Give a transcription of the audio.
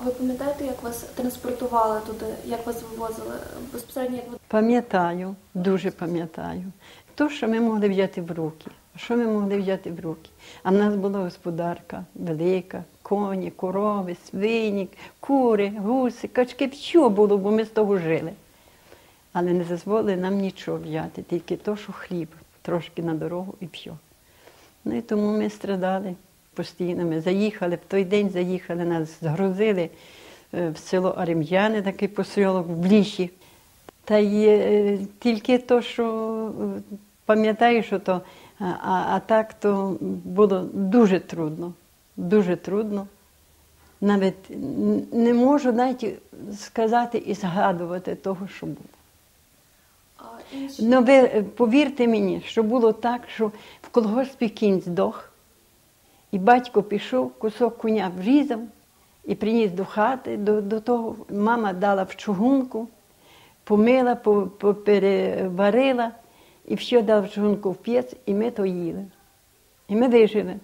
А ви пам'ятаєте, як вас транспортували туди, як вас вивозили? Безпосередньо як ви Пам'ятаю, дуже пам'ятаю. То, що ми могли взяти в руки. Що ми могли взяти в руки? А в нас була господарка велика, коні, корови, свині, кури, гуси, качки, все було, бо ми з того жили. Але не дозволили нам нічого взяти, тільки то, що хліб, трошки на дорогу і все. Ну і тому ми страдали постійно. Ми заїхали, в той день заїхали, нас згрузили е, в село Арем'яне, такий посілок в лісі. Та й е, тільки то, що е, пам'ятаю, що то, а, а, так то було дуже трудно. Дуже трудно. Навіть не можу навіть сказати і згадувати того, що було. Ну, ви повірте мені, що було так, що в колгоспі кінь здох, і батько пішов, кусок коня врізав і приніс до хати. До, до того мама дала в чугунку, помила, по- попереварила і все дала в чугунку в п'єць, і ми то їли. І ми вижили.